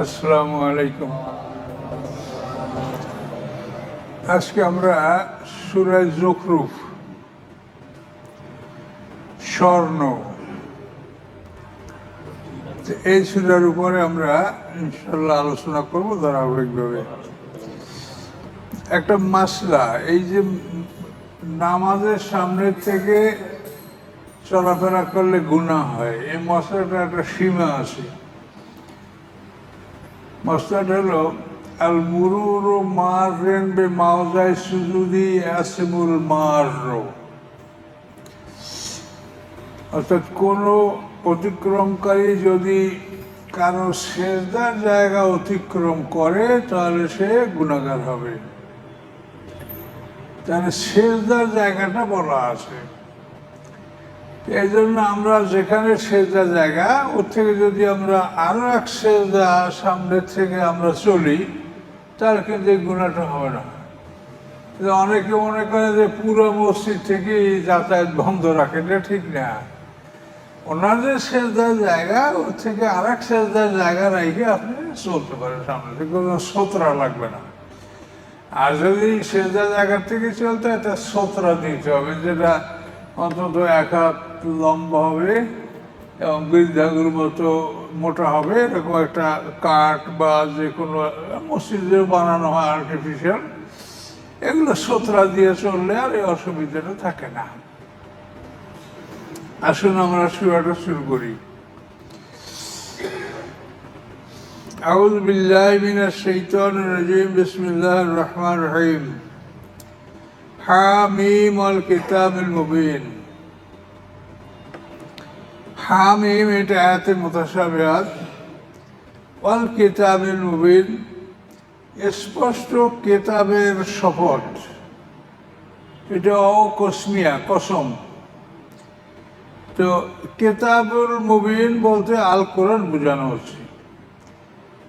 আসসালামু আলাইকুম। আজকে আমরা সুরাজ জখরুফ, স্বর্ণ। এই সুরার উপরে আমরা ইনশাল্লাহ আলোচনা করব ধারাবাহিকভাবে। একটা মাসলা, এই যে নামাজের সামনে থেকে চলাফেরা করলে গুণা হয়, এই মশলাটা একটা সীমা আছে। মশলাটা হলো, আল মুরুর মারেন বে মাওজায় সুজুদি আসিমুল মাররো। অর্থাৎ কোনো অতিক্রমকারী যদি কারও সেজদার জায়গা অতিক্রম করে, তাহলে সে গুণাগার হবে। তাহলে সেজদার জায়গাটা বলা আছে। এই জন্য আমরা যেখানে সেজদা জায়গা, ওর থেকে যদি আমরা আরও এক সেজদা সামনের থেকে আমরা চলি, তার কিন্তু এই গুণাটা হবে না। অনেকে মনে করে যে পুরো মসজিদ থেকে যাতায়াত বন্ধ রাখে, এটা ঠিক না। ওনাদের সেজদার জায়গা, ওর থেকে আর এক সেজদার জায়গা রেখে আপনি চলতে পারেন সামনে থেকে, কোনো সোতরা লাগবে না। আর যদি সেজদা জায়গা থেকে চলতে হয় সোতরা দিতে হবে, যেটা অন্তত এক হাত লম্বা হবে এবং বৃদ্ধাগুর মতো মোটা হবে এরকম একটা কাঠ বা যে কোনো মসজিদে বানানো হয় আর্টিফিশিয়াল এগুলো সোতরা দিয়ে চললে আর এই অসুবিধাটা থাকে না আসুন আমরা সুরাটা শুরু করি أعوذ بالله من الشيطان الرجيم بسم الله الرحمن الرحيم حاميم الكتاب المبين حاميم এটা আয়াতে মুতাশাবিহাত ওয়াল কিতাবিল মুবিন স্পষ্ট কিতাবের শপথ এটা অকসমিয়া কসম তো কেতাবুল মুবিন বলতে আল কোরআন বোঝানো হচ্ছে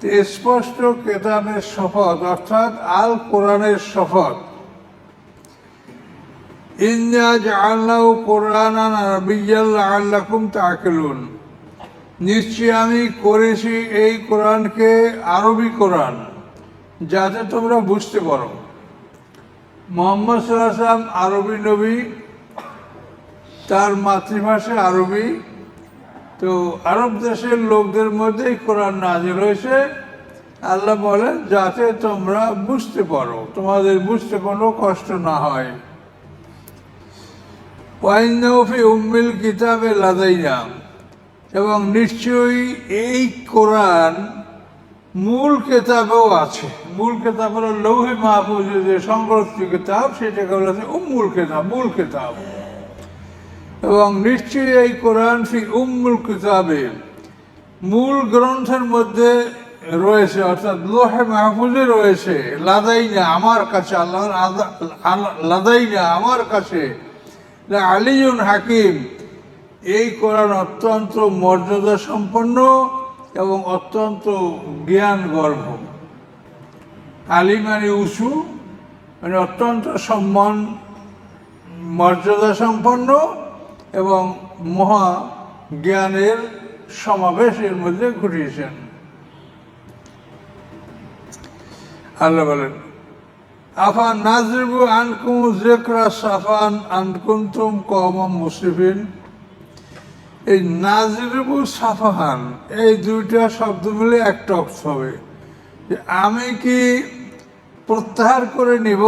তো স্পষ্ট কেতাবের শপথ অর্থাৎ আল কোরআনের শপথ তাকিলুন নিশ্চয়ই আমি করেছি এই কোরআনকে আরবি কোরআন, যাতে তোমরা বুঝতে পারো। মোহাম্মদ সাল্লাম আরবি নবী, তার মাতৃভাষা আরবি। তো আরব দেশের লোকদের মধ্যেই কোরআন নাজির হয়েছে। আল্লাহ বলেন, যাতে তোমরা বুঝতে পারো, তোমাদের বুঝতে কোনো কষ্ট না হয়। ওয়াইনফি উম্মিল কিতাবে লাদাইনাম। এবং নিশ্চয়ই এই কোরআন মূল কেতাবেও আছে। মূল কেতাব হলো লৌহে মাহফুজের যে সংরক্ষিত কিতাব, সেটাকে বলা হচ্ছে উম্মুল কেতাব, মূল কেতাব। এবং নিশ্চয়ই এই কোরআন ফি উম্মুল কিতাবে মূল গ্রন্থের মধ্যে রয়েছে, অর্থাৎ লোহে মাহফুজে রয়েছে, লাদাইনা আমার কাছে আল্লাহ লাদাইনা আমার কাছে আলিউন হাকিম, এই কোরআন অত্যন্ত মর্যাদা সম্পন্ন এবং অত্যন্ত জ্ঞান গর্ভ আলী মানে উঁচু মানে অত্যন্ত সম্মান মর্যাদা সম্পন্ন এবং মহা জ্ঞানের সমাবেশ এর মধ্যে ঘটিয়েছেন। আল্লাহ বলেন আফা নাজরিবু আনকুম জেকরা সাফান আনকুন্তুম কমম মুসিফিন এই নাজরিবু সাফাহান, এই দুইটা শব্দ মিলে একটা অর্থ হবে। যে আমি কি প্রত্যাহার করে নিব?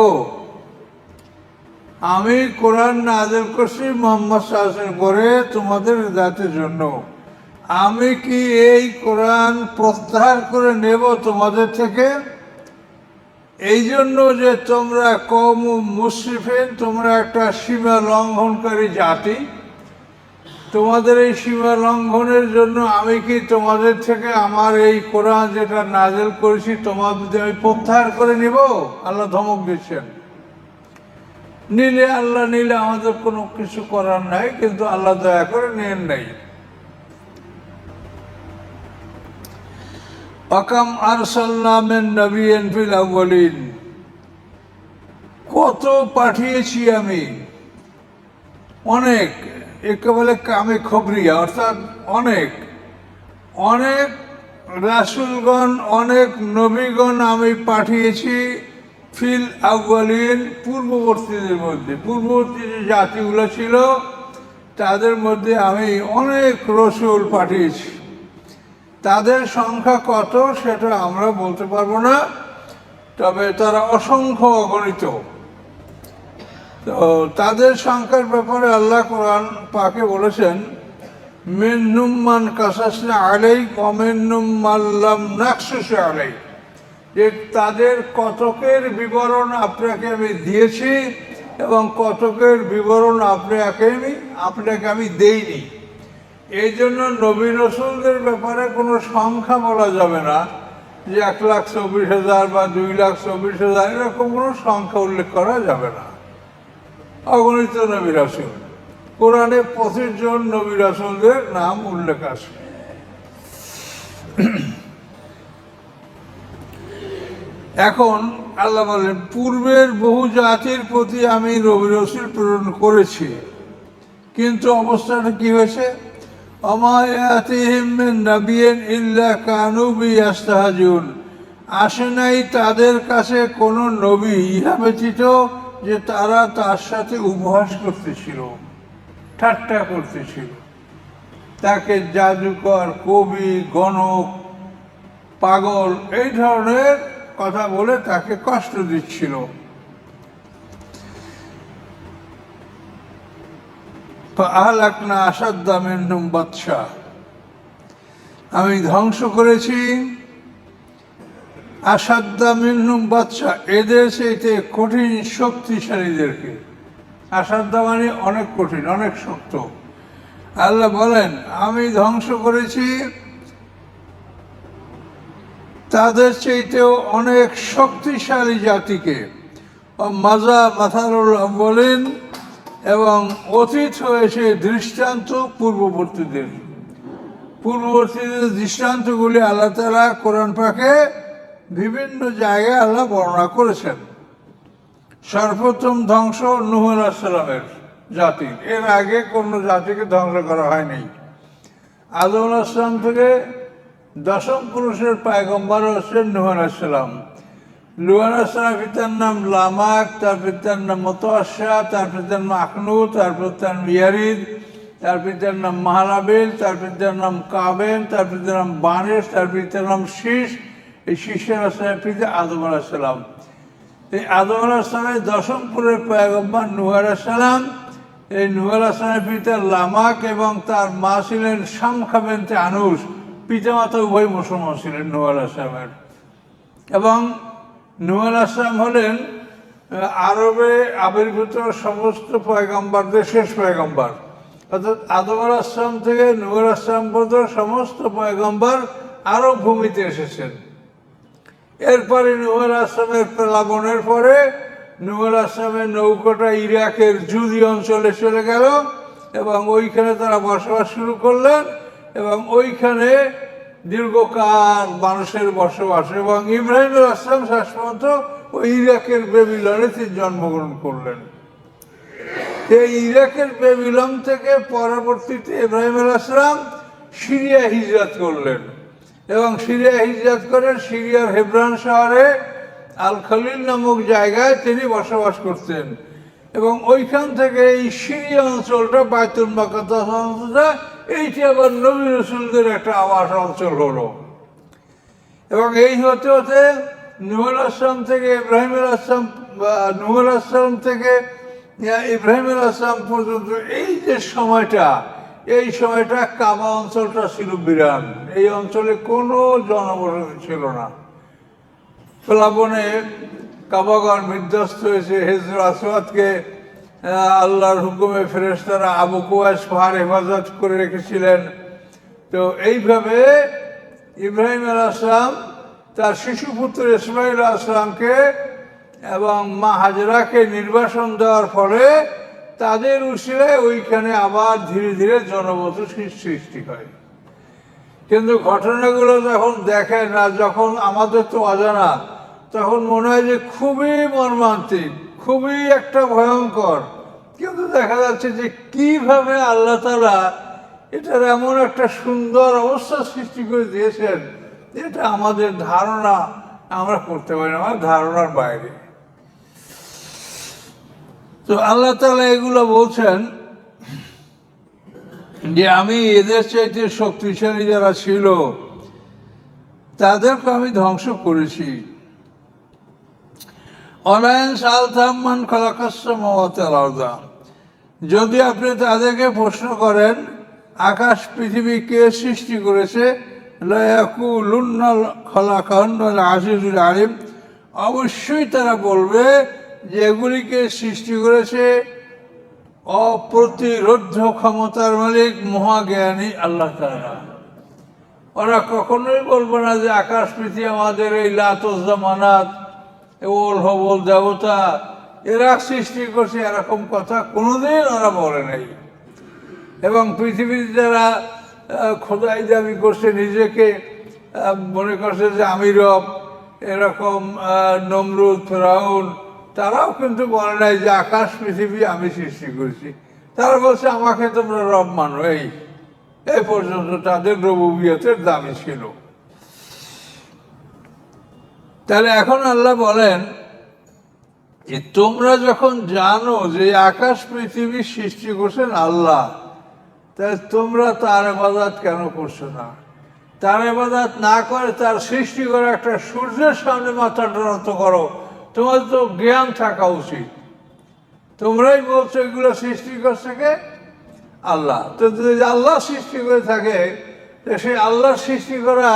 আমি কোরআন নাজেল করছি মোহাম্মদ শাহের পরে তোমাদের জাতির জন্য। আমি কি এই কোরআন প্রত্যাহার করে নেব তোমাদের থেকে? এই জন্য যে তোমরা কম মুসরিফেন তোমরা একটা সীমা লঙ্ঘনকারী জাতি। তোমাদের এই সীমা লঙ্ঘনের জন্য আমি কি তোমাদের থেকে আমার এই কোরআন যেটা নাজেল করেছি, তোমাদের আমি প্রত্যাহার করে নিব? আল্লাহ ধমক দিচ্ছেন। নিলে আল্লাহ, নিলে আমাদের কোনো কিছু করার নাই, কিন্তু আল্লাহ দয়া করে নেন নাই। অকাম আরসাল্লামের নবীন ফিল আউ্বালিন কত পাঠিয়েছি আমি? অনেক, একে বলে কামে খবরিয়া অর্থাৎ অনেক। অনেক রাসুলগণ, অনেক নবীগণ আমি পাঠিয়েছি ফিল আউ্বালিন পূর্ববর্তীদের মধ্যে। পূর্ববর্তী যে জাতিগুলো ছিল, তাদের মধ্যে আমি অনেক রসুল পাঠিয়েছি। তাদের সংখ্যা কত সেটা আমরা বলতে পারব না, তবে তারা অসংখ্য অগণিত। তো তাদের সংখ্যার ব্যাপারে আল্লাহ কোরআন পাকে বলেছেন মিন্নুম্মান কাসাসনা আলাই কমেন্নুম মাল্লাম নাকসুসে আলাই। যে তাদের কতকের বিবরণ আপনাকে আমি দিয়েছি এবং কতকের বিবরণ আপনাকে আমি আপনাকে আমি দেইনি। এই জন্য নবী রসুলদের ব্যাপারে কোনো সংখ্যা বলা যাবে না যে এক লাখ চব্বিশ হাজার বা দুই লাখ চব্বিশ হাজার, এরকম কোনো সংখ্যা উল্লেখ করা যাবে না। অগণিত নবী রাসুল। কোরআনে পঁচিশ জন নবী রাসুলদের নাম উল্লেখ আছে। এখন আল্লাহ বলেন, পূর্বের বহু জাতির প্রতি আমি নবী রসুল প্রেরণ করেছি, কিন্তু অবস্থাটা কি হয়েছে? অমায়াতিহিম নবিয়েন ইল্লা কানুবি আস্তাহাজুন আসে নাই তাদের কাছে কোনো নবী ইহা ব্যতীত যে তারা তার সাথে উপহাস করতেছিল, ঠাট্টা করতেছিল। তাকে জাদুকর, কবি, গণক, পাগল এই ধরনের কথা বলে তাকে কষ্ট দিচ্ছিল। আহলাকনা আসাদ্দা মেন্নুম বাদশা। আমি ধ্বংস করেছি। আসাদ্দা মিন্নুম বাদশা, এদের সেইতে কঠিন শক্তিশালীদেরকে। আসাদ্দা মানে অনেক কঠিন, অনেক শক্ত। আল্লাহ বলেন, আমি ধ্বংস করেছি। তাদের চাইতেও অনেক শক্তিশালী জাতিকে। মাজা মাথারুল বলেন এবং অতীত হয়েছে দৃষ্টান্ত পূর্ববর্তীদের। পূর্ববর্তীদের দৃষ্টান্তগুলি আল্লাহ তালা কোরআন পাকে বিভিন্ন জায়গায় আল্লাহ বর্ণনা করেছেন। সর্বপ্রথম ধ্বংস নুহ সালামের জাতি। এর আগে কোনো জাতিকে ধ্বংস করা হয়নি। আদম আসলাম থেকে দশম পুরুষের পায়গম্বর হচ্ছেন নুহ সালাম। আসলামের পিতার নাম লামাক, তার পিতার নাম মতোয়াশা তার পিতার নাম আখনু তার পিতার নাম ইয়ারিদ, তার পিতার নাম মাহারাবিল, তার পিতার নাম কাবেন তার পিতার নাম বানেশ, তার পিতার নাম শীষ। এই শীষের আসলামের পিতা আদম আলাহিসাল্লাম এই আদম আলাহিসামের দশমপুরের পয়গম্বর নুহার সালাম, এই নুহার আসলামের পিতা লামাক এবং তার মা ছিলেন শামখাবেন্তে আনুস পিতামাতা উভয় মুসলমান ছিলেন নুহার আসলামের এবং নুয়াল আসলাম হলেন আরবে আবির্ভূত সমস্ত পয়গম্বরদের শেষ পয়গম্বর। অর্থাৎ আদম আল আসলাম থেকে নুয়াল আসলাম পর্যন্ত সমস্ত পয়গম্বর আরব ভূমিতে এসেছেন। এরপরে নুয়াল আসলামের প্লাবনের পরে নুয়াল আসলামের নৌকাটা ইরাকের জুদি অঞ্চলে চলে গেল এবং ওইখানে তারা বসবাস শুরু করলেন এবং ওইখানে দীর্ঘকাল মানুষের বসবাস এবং ইব্রাহিম আসলাম শেষ পর্যন্ত ওই ইরাকের বেবিলনে তিনি জন্মগ্রহণ করলেন। এই ইরাকের বেবিলন থেকে পরবর্তীতে ইব্রাহিম আসলাম সিরিয়া হিজরত করলেন এবং সিরিয়া হিজরত করে সিরিয়ার হেব্রান শহরে আল খলিল নামক জায়গায় তিনি বসবাস করতেন এবং ওইখান থেকে এই সিরিয়া অঞ্চলটা বায়তুল অঞ্চলটা এইটি আবার নবী রসুলদের একটা আবাস অঞ্চল হলো। এবং এই হতে হতে নুহুল আসলাম থেকে ইব্রাহিম আল আসলাম নুহুল আসলাম থেকে, ইয়া ইব্রাহিম আসলাম পর্যন্ত এই যে সময়টা, এই সময়টা কাবা অঞ্চলটা ছিল বিরান এই অঞ্চলে কোনো জনবসতি ছিল না। প্লাবনে কাবাগর বিধ্বস্ত হয়েছে, হেজর আসওয়াদকে আল্লাহর হুকুমে ফেরেশতারা আবু কুয়াস পাহাড় হেফাজত করে রেখেছিলেন। তো এইভাবে ইব্রাহিম আল আসলাম তার শিশুপুত্র ইসমাইল আসলামকে এবং মা হাজরাকে নির্বাসন দেওয়ার ফলে তাদের উশিলায় ওইখানে আবার ধীরে ধীরে জনবসতি সৃষ্টি হয়। কিন্তু ঘটনাগুলো যখন দেখে না যখন আমাদের তো অজানা, তখন মনে হয় যে খুবই মর্মান্তিক, খুবই একটা ভয়ঙ্কর। কিন্তু দেখা যাচ্ছে যে কীভাবে আল্লাহ তালা এটার এমন একটা সুন্দর অবস্থা সৃষ্টি করে দিয়েছেন এটা আমাদের ধারণা আমরা করতে পারি না আমার ধারণার বাইরে। তো আল্লাহ তালা এগুলো বলছেন যে আমি এদের চাইতে শক্তিশালী যারা ছিল, তাদেরকে আমি ধ্বংস করেছি। অনায়ন সালথাম্মান খলাকাসমতা যদি আপনি তাদেরকে প্রশ্ন করেন, আকাশ পৃথিবী কে সৃষ্টি করেছে? লয়াকুলুন্নাল খলাকান্নাল আজিজুল আলিম। অবশ্যই তারা বলবে যে এগুলিকে সৃষ্টি করেছে? অপ্রতিরোধ ক্ষমতার মালিক, মহাজ্ঞানী আল্লাহ তাআলা। ওরা কখনোই বলবে না যে আকাশ পৃথিবী আমাদের এই লাতজামানাত ওল হবল দেবতা, এরা সৃষ্টি করছে এরকম কথা কোনোদিন ওরা বলে নাই। এবং পৃথিবীর যারা খোদাই দাবি করছে নিজেকে মনে করছে যে আমি রব, এরকম নমরুদ, ফেরাউন, তারাও কিন্তু বলে নাই যে আকাশ, পৃথিবী আমি সৃষ্টি করছি। তারা বলছে, আমাকে তোমরা রব মানো। এই এই পর্যন্ত তাদের রবুবিয়তের দাবি ছিল। তাহলে এখন আল্লাহ বলেন যে তোমরা যখন জানো যে আকাশ পৃথিবী সৃষ্টি করছেন আল্লাহ, তাহলে তোমরা তার এবাদাত কেন করছ না? তার এবাদাত না করে তার সৃষ্টি করে একটা সূর্যের সামনে মাথাটা নত করো। তোমার তো জ্ঞান থাকা উচিত। তোমরাই বলছো এগুলো সৃষ্টি করছে কে? আল্লাহ। তো যদি আল্লাহ সৃষ্টি করে থাকে সেই আল্লাহ সৃষ্টি করা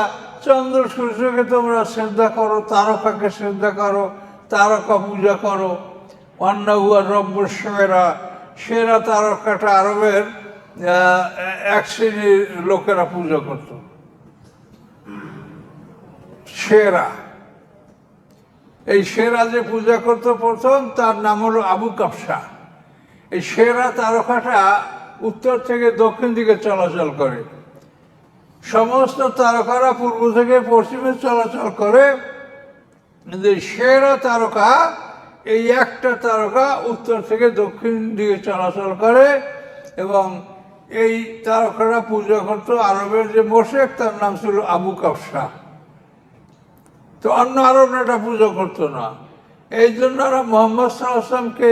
চন্দ্র সূর্যকে তোমরা শ্রদ্ধা করো, তারকাকে শ্রদ্ধা করো, তারকা পূজা করো। অন্য হুয়া রব্য সেরা সেরা তারকাটা আরবের এক শ্রেণির লোকেরা পূজা করত। সেরা। এই সেরা যে পূজা করতো প্রথম, তার নাম হলো আবু কাপসা এই সেরা তারকাটা উত্তর থেকে দক্ষিণ দিকে চলাচল করে। সমস্ত তারকারা পূর্ব থেকে পশ্চিমে চলাচল করে। এই সেরা তারকা, এই একটা তারকা উত্তর থেকে দক্ষিণ দিকে চলাচল করে এবং এই তারকারা পূজা করতো আরবের যে মোশেক, তার নাম ছিল আবু কাপসা তো অন্য আরবরা এটা পুজো করতো না। এই জন্য ওরা মোহাম্মদ সাল্লামকে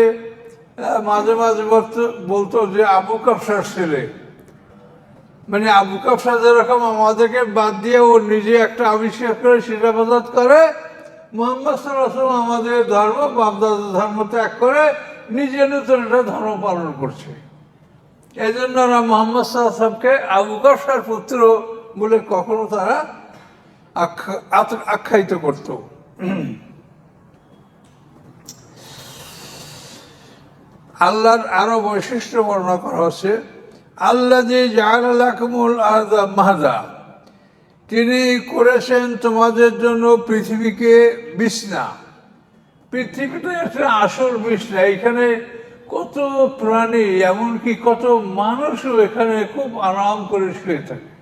মাঝে মাঝে বলতো বলতো যে আবু কাপসার ছেলে। মানে আবু কাপসা যেরকম আমাদেরকে বাদ দিয়ে ও নিজে একটা আবিষ্কার করে মদত করে, মোহাম্মদ সাল্লাম আমাদের ধর্ম বাপদাদা ধর্ম ত্যাগ করে নিজে নতুন একটা ধর্ম পালন করছে। এই জন্য ওরা মোহাম্মদ সাল্লামকে আবু কাপসার পুত্র বলে কখনো তারা আখ্যা- আখ্যায়িত করত। আল্লাহর আরও বৈশিষ্ট্য বর্ণনা করা হচ্ছে আল্লাহ যে জাহালাকুমুল মাহাদা। তিনি করেছেন তোমাদের জন্য পৃথিবীকে বিছনা। পৃথিবীটা একটা আসল বিছনা, এখানে কত প্রাণী, এমনকি কত মানুষও এখানে খুব আরাম করে শুয়ে থাকে।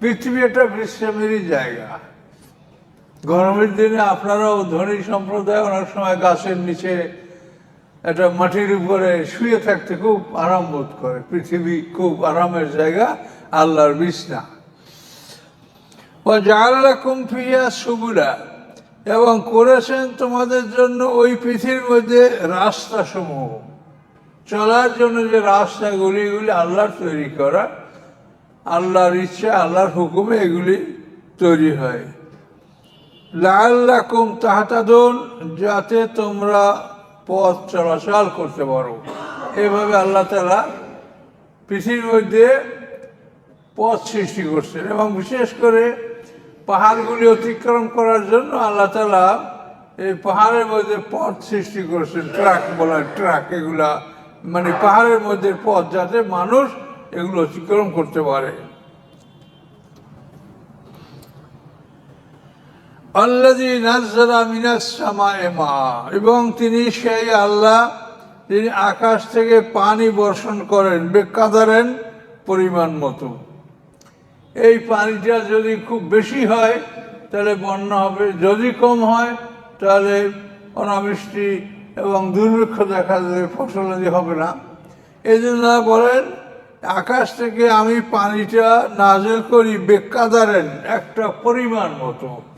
পৃথিবী একটা বিশ্রামেরই জায়গা। গরমের দিনে আপনারাও ধনী সম্প্রদায়, অনেক সময় গাছের নিচে একটা মাটির উপরে শুয়ে থাকতে খুব আরাম বোধ করে। পৃথিবী খুব আরামের জায়গা, আল্লাহর বিছনা। ও কুমফিয়া সুবুলা। এবং করেছেন তোমাদের জন্য ওই পৃথিবীর মধ্যে রাস্তা সমূহ চলার জন্য যে রাস্তাগুলি, এগুলি আল্লাহর তৈরি করা। আল্লাহর ইচ্ছা, আল্লাহর হুকুমে এগুলি তৈরি হয়। লাল্লাকুম তাহাতাদুন, যাতে তোমরা পথ চলাচল করতে পারো। এভাবে আল্লাহ তালা পৃথিবীর মধ্যে পথ সৃষ্টি করছেন এবং বিশেষ করে পাহাড়গুলি অতিক্রম করার জন্য আল্লাহ তালা এই পাহাড়ের মধ্যে পথ সৃষ্টি করছেন। ট্রাক বলা ট্রাক এগুলা। মানে পাহাড়ের মধ্যে পথ যাতে মানুষ এগুলো অতিক্রম করতে পারে। মা এবং তিনি সেই আল্লাহ তিনি আকাশ থেকে পানি বর্ষণ করেন বেকাদারেন পরিমাণ মতো। এই পানিটা যদি খুব বেশি হয়, তাহলে বন্যা হবে। যদি কম হয়, তাহলে অনাবৃষ্টি এবং দুর্ভিক্ষ দেখা দেবে ফসলাদি হবে না। এই জন্য বলেন, আকাশ থেকে আমি পানিটা নাজেল করি বেকাদারেন একটা পরিমাণ মতো।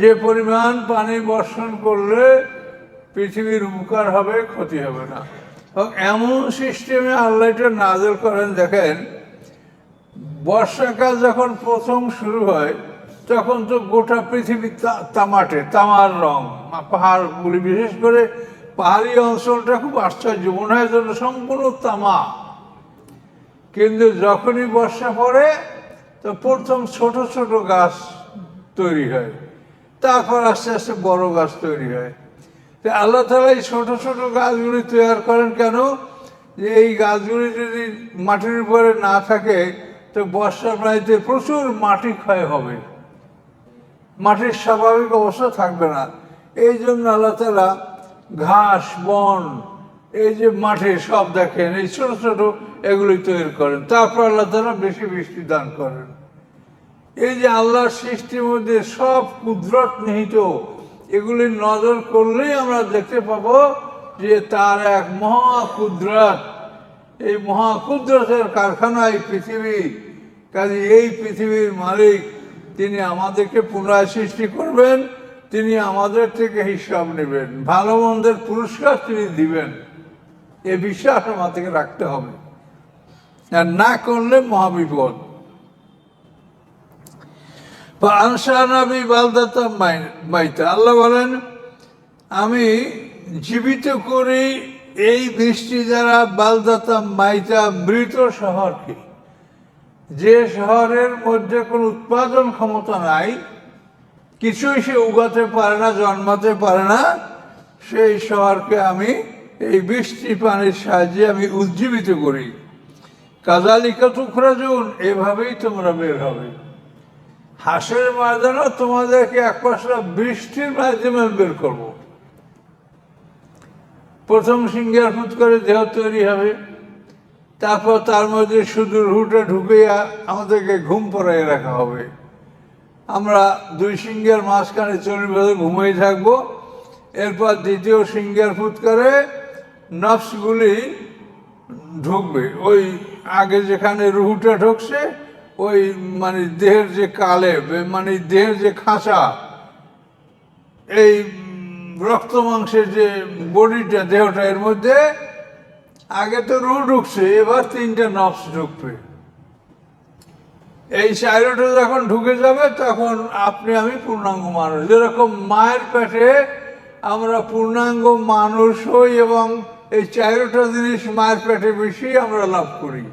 যে পরিমাণ পানি বর্ষণ করলে পৃথিবীর উপকার হবে, ক্ষতি হবে না। এবং এমন সিস্টেমে আল্লাহ এটা নাজেল করেন, দেখেন, বর্ষাকাল যখন প্রথম শুরু হয়, তখন তো গোটা পৃথিবী তামাটে, তামার রং পাহাড়গুলি, বিশেষ করে পাহাড়ি অঞ্চলটা খুব আশ্চর্য, মনে হয় যেন সম্পূর্ণ তামা। কিন্তু যখনই বর্ষা পড়ে, তো প্রথম ছোট ছোট গাছ তৈরি হয়। তারপর আস্তে আস্তে বড় গাছ তৈরি হয়। তো আল্লাহ তালা এই ছোট ছোট গাছগুলি তৈরি করেন কেন? যে এই গাছগুলি যদি মাটির উপরে না থাকে, তো বর্ষার পানিতে প্রচুর মাটি ক্ষয় হবে। মাটির স্বাভাবিক অবস্থা থাকবে না। এই জন্য আল্লাহ তালা ঘাস, বন, এই যে মাঠে সব দেখেন, এই ছোট ছোট এগুলি তৈরি করেন। তারপর আল্লাহ তালা বেশি বৃষ্টি দান করেন। এই যে আল্লাহর সৃষ্টির মধ্যে সব কুদরত নিহিত, এগুলি নজর করলেই আমরা দেখতে পাব যে তার এক মহা কুদরত এই মহা কুদরতের কারখানা এই পৃথিবী, কাজে এই পৃথিবীর মালিক, তিনি আমাদেরকে পুনরায় সৃষ্টি করবেন, তিনি আমাদের থেকে হিসাব নেবেন। ভালো মন্দের পুরস্কার তিনি দিবেন। এ বিশ্বাস আমাদেরকে রাখতে হবে। আর না করলে মহাবিপদ। বা আনসা নবী বালদাতা মাইতা। আল্লাহ বলেন, আমি জীবিত করি এই বৃষ্টি দ্বারা বালদাতা মাইতা মৃত শহরকে। যে শহরের মধ্যে কোনো উৎপাদন ক্ষমতা নাই, কিছুই সে উগাতে পারে না, জন্মাতে পারে না, সেই শহরকে আমি এই বৃষ্টি পানির সাহায্যে আমি উজ্জীবিত করি। কাজালিকা টুকরাজুন এভাবেই তোমরা বের হবে। হাঁসের ময়দানও তোমাদেরকে এক পাশটা বৃষ্টির মাধ্যমে বের করব। প্রথম সিঙ্গার ফুট করে দেহ তৈরি হবে। তারপর তার মধ্যে শুধু রুটে ঢুকিয়া আমাদেরকে ঘুম পড়াই রাখা হবে। আমরা দুই সিঙ্গার মাঝখানে চল্লিশ বছর ঘুমিয়ে থাকব। এরপর দ্বিতীয় সিঙ্গার ফুট করে নফসগুলি ঢুকবে। ওই আগে যেখানে রুহুটা ঢুকছে ওই মানে দেহের যে কালে মানে দেহের যে খাঁচা, এই রক্ত মাংসের যে বডিটা, দেহটা, এর মধ্যে আগে তো রু ঢুকছে, এবার তিনটা নফস ঢুকবে। এই চাইরোটা যখন ঢুকে যাবে, তখন আপনি, আমি পূর্ণাঙ্গ মানুষ। যেরকম মায়ের পেটে আমরা পূর্ণাঙ্গ মানুষ হই এবং এই চাইরোটা জিনিস মায়ের পেটে বেশি আমরা লাভ করি।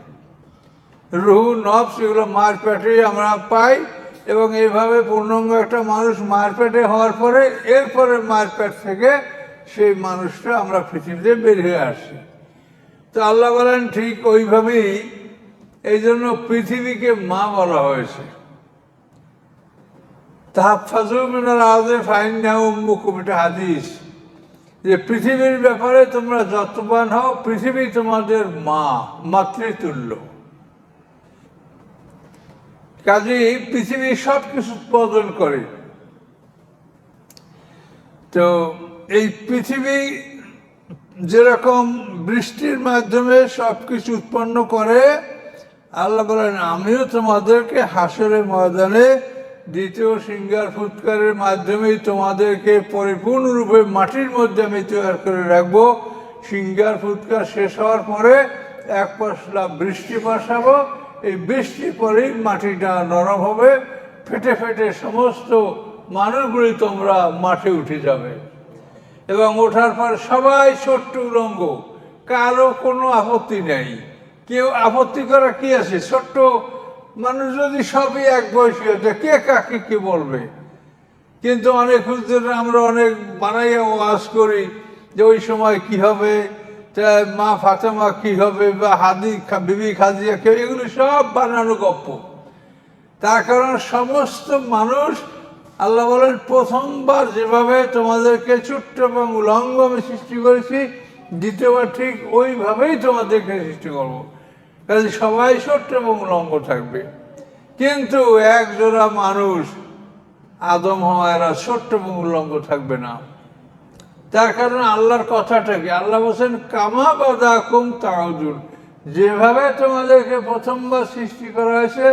রুহু নফস এগুলো মায়ের পেটেই আমরা পাই এবং এইভাবে পূর্ণাঙ্গ একটা মানুষ মায়ের পেটে হওয়ার পরে, এরপরে মায়ের পেট থেকে সেই মানুষটা আমরা পৃথিবীতে বের হয়ে আসি। তো আল্লাহ বলেন, ঠিক ওইভাবেই এই জন্য পৃথিবীকে মা বলা হয়েছে। হাদিস। যে পৃথিবীর ব্যাপারে তোমরা যত্নবান হও, পৃথিবী তোমাদের মা, মাতৃতুল্য। কাজেই পৃথিবী সব কিছু উৎপাদন করে। তো এই পৃথিবী যেরকম বৃষ্টির মাধ্যমে সব কিছু উৎপন্ন করে, আল্লাহ বলেন, আমিও তোমাদেরকে হাসরের ময়দানে, দ্বিতীয় সিঙ্গার ফুৎকারের মাধ্যমেই তোমাদেরকে পরিপূর্ণরূপে মাটির মধ্যে আমি তৈরি করে রাখব। সিঙ্গার ফুৎকার শেষ হওয়ার পরে এক পশলা বৃষ্টি বসাবো এই বৃষ্টির পরেই মাটিটা নরম হবে, ফেটে ফেটে সমস্ত মানুষগুলি তোমরা মাঠে উঠে যাবে। এবং ওঠার পর সবাই ছোট্ট উলঙ্গ, কারও কোনো আপত্তি নেই। কেউ আপত্তি করা কি আছে? ছোট্ট মানুষ যদি সবই এক বয়সী হতো কে কাকে কি বলবে? কিন্তু অনেক আমরা অনেক বানাইয়া ওয়াজ করি যে ওই সময় কি হবে? মা ফাতেমা কি হবে বা হাদি বিবি খাদিয়া কে এগুলো সব বানানো গপ্প। তার কারণ সমস্ত মানুষ, আল্লাহ বলেন, প্রথমবার যেভাবে তোমাদেরকে ছোট্ট এবং উলঙ্গ আমি সৃষ্টি করেছি, দ্বিতীয়বার ঠিক ওইভাবেই তোমাদেরকে সৃষ্টি করব। কাজে সবাই ছোট্ট এবং উলঙ্গ থাকবে। কিন্তু একজোড়া মানুষ, আদম হওয়ারা ছোট্ট এবং উলঙ্গ থাকবে না। তার কারণে আল্লাহর কথাটা কি? আল্লাহ বলছেন, কামা বাদা কুম যেভাবে তোমাদেরকে প্রথমবার সৃষ্টি করা হয়েছে,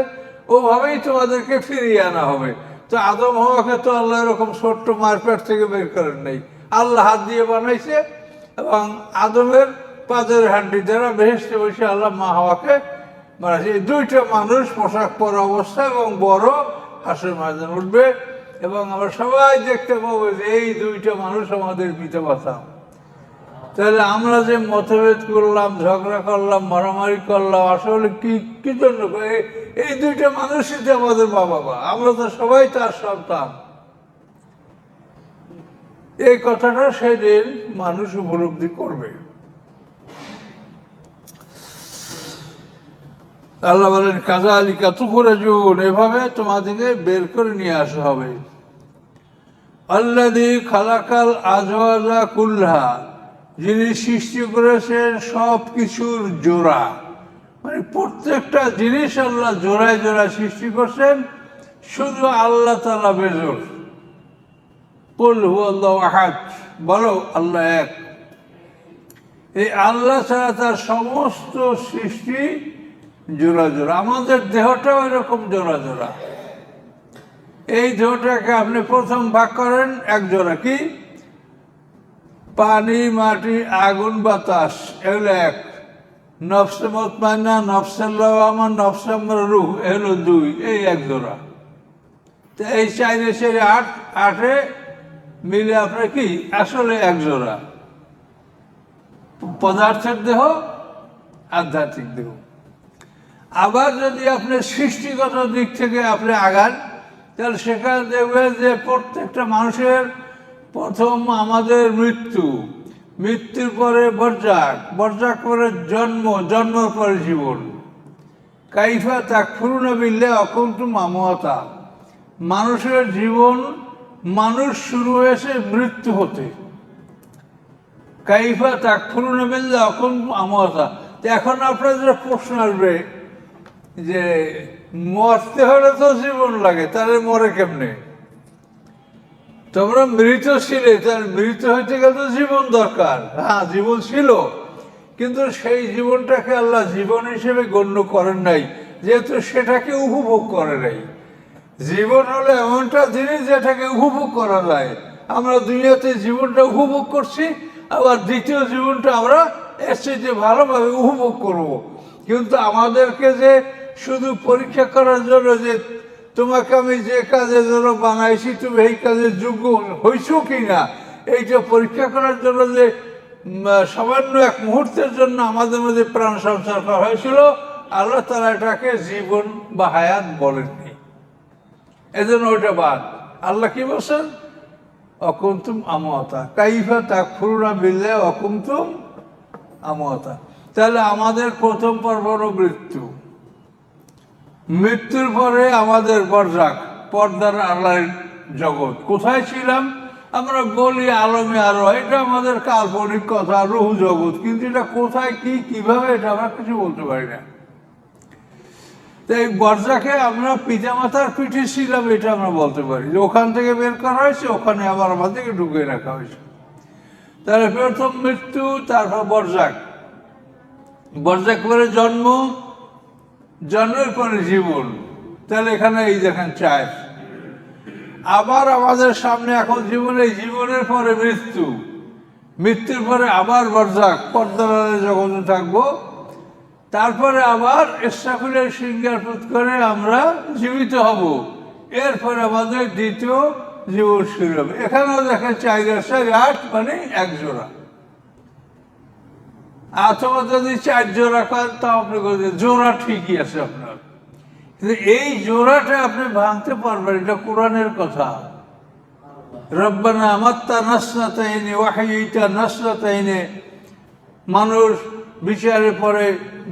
ওভাবেই তোমাদেরকে ফিরিয়ে আনা হবে। তো আদম হওয়াকে তো আল্লাহ এরকম ছোট্ট মারপেট থেকে বের করেন নাই। আল্লাহ হাত দিয়ে বানাইছে এবং আদমের পাদের হাড্ডি দ্বারা বেহেস্টে বসে আল্লাহ মা হওয়াকে বানাইছে। দুইটা মানুষ পোশাক পরা অবস্থা এবং বড় হাসের মাঝে উঠবে। এবং আমরা সবাই দেখতে পাবো যে এই দুইটা মানুষ আমাদের পিতা মাতা তাহলে আমরা যে মতভেদ করলাম, ঝগড়া করলাম, মারামারি করলাম, আসলে কি কি জন্য? এই- দুইটা মানুষই তো আমাদের মা বাবা আমরা তো সবাই তার সন্তান। এই কথাটা সেদিন মানুষ উপলব্ধি করবে। আল্লাহ বলেন কাজা আলী কাতুকুরে জুন এভাবে তোমাদেরকে বের করে নিয়ে আসা হবে। আল্লাদি খালাকাল আজওয়াজা কুল্হা যিনি সৃষ্টি করেছেন সব কিছুর জোড়া। মানে প্রত্যেকটা জিনিস আল্লাহ জোড়ায় জোড়ায় সৃষ্টি করছেন, শুধু আল্লাহ তালা বেজোর কুল হু আল্লাহ আহাদ, বলো, আল্লাহ এক। এই আল্লাহ ছাড়া তার সমস্ত সৃষ্টি জোড়া জোড়া আমাদের দেহটাও এরকম জোড়া জোড়া এই দেহটাকে আপনি প্রথম ভাগ করেন এক জোড়া কি? পানি, মাটি, আগুন, বাতাস, এগুলো এক। নফসে মতমাইনা নফসাল্লাহ আমার নফসে আমার রুহ, এগুলো দুই, এই এক জোড়া। তো এই চাইলে সেরে আট, আটে মিলে আপনার কি? আসলে এক জোড়া। পদার্থের দেহ, আধ্যাত্মিক দেহ। আবার যদি আপনি সৃষ্টিগত দিক থেকে আপনি আগান, তাহলে সেখানে দেখবেন যে প্রত্যেকটা মানুষের প্রথম আমাদের মৃত্যু। মৃত্যুর পরে বরজাক বরজাক পরে জন্ম, জন্মের পরে জীবন। কাইফা তাক ফুরুনা বিল্লে অকুন্ত মামতা মানুষের জীবন, মানুষ শুরু হয়েছে মৃত্যু হতে। কাইফা তাক ফুরুনা বিল্লে অকুন্ত আমতা তো এখন আপনাদের প্রশ্ন আসবে যে মরতে হলে তো জীবন লাগে, তাহলে মরে কেমনে? তোমরা মৃত ছিলে তার মৃত হইতে গেলে তো জীবন দরকার। হ্যাঁ জীবন ছিল, কিন্তু সেই জীবনটাকে আল্লাহ জীবন হিসেবে গণ্য করেন নাই, যেহেতু সেটাকে উপভোগ করে নাই। জীবন হলো এমনটা জিনিস যেটাকে উপভোগ করা যায়। আমরা দুনিয়াতে জীবনটা উপভোগ করছি, আবার দ্বিতীয় জীবনটা আমরা এর চেয়ে ভালোভাবে উপভোগ করব। কিন্তু আমাদেরকে যে শুধু পরীক্ষা করার জন্য যে তোমাকে আমি যে কাজের জন্য বানাইছি, তুমি এই কাজের যোগ্য হইছো কি না এইটা পরীক্ষা করার জন্য যে সামান্য এক মুহূর্তের জন্য আমাদের মধ্যে প্রাণ সংসার করা হয়েছিল, আল্লাহ তালা এটাকে জীবন বা হায়াত বলেননি। এজন্য ওইটা বাদ। আল্লাহ কি বলছেন? অকুন্তুম আমতা কাইফা তাক ফুরুনা বিল্লে অকুন্তুম আমতা তাহলে আমাদের প্রথম পর্ব মৃত্যু। মৃত্যুর পরে আমাদের বরজাক, পর্দার আল্লাহর জগৎ। কোথায় ছিলাম? আমরা বলি আলমে আলো এটা আমাদের কাল্পনিক কথা, রুহু জগৎ। কিন্তু এটা কোথায়, কি, কীভাবে, এটা আমরা কিছু বলতে পারি না। তো এই বর্জাকে আমরা পিতামাতার পিঠে ছিলাম, এটা আমরা বলতে পারি। যে ওখান থেকে বের করা হয়েছে, ওখানে আবার আমাদেরকে ঢুকিয়ে রাখা হয়েছে। তাহলে প্রথম মৃত্যু, তারপর বর্জাক। বর্জাক পরে জন্ম জন্মের পরে জীবন। তাহলে এখানে এই দেখেন চায় আবার আমাদের সামনে এখন জীবনে, জীবনের পরে মৃত্যু। মৃত্যুর পরে আবার বর্জাক পর্দার জগতে থাকব, তারপরে আবার ইস্টাফিলের সিঙ্গার পুত করে আমরা জীবিত হব। এরপরে আমাদের দ্বিতীয় জীবন শুরু হবে। এখানেও দেখেন চার চার, আট মানে এক জোড়া। অথবা যদি চার জোড়া করেন তা আপনি জোড়া ঠিকই আছে আপনার। কিন্তু এই জোড়াটা আপনি ভাঙতে পারবেন, এটা কোরআনের কথা। রব্বানা আমাত্তা নাসনাতাইনে ওয়াহিটা নাসনাতাইনে। মানুষ বিচারের পরে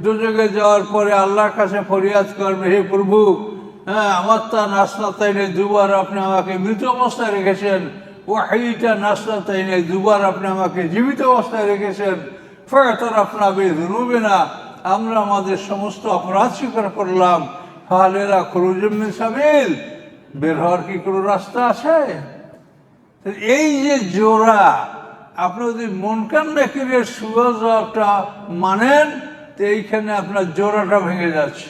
দুযোগে যাওয়ার পরে আল্লাহর কাছে ফরিয়াদ করবে হে প্রভু হ্যাঁ আমার তা নাস্তা তাইনে দুবার আপনি আমাকে মৃত অবস্থায় রেখেছেন। ওয়াহিটা নাস্তা তাইনে দুবার আপনি আমাকে জীবিত অবস্থায় রেখেছেন। ফয়াতর আপনা বেদরুবে না আমরা আমাদের সমস্ত অপরাধ স্বীকার করলাম। ফালেরা খরুজমিন সাবিল, বের হওয়ার কি কোনো রাস্তা আছে? এই যে জোড়া, আপনি যদি মনকান নাকিরের সুযোগটা মানেন, তো এইখানে আপনার জোড়াটা ভেঙে যাচ্ছে।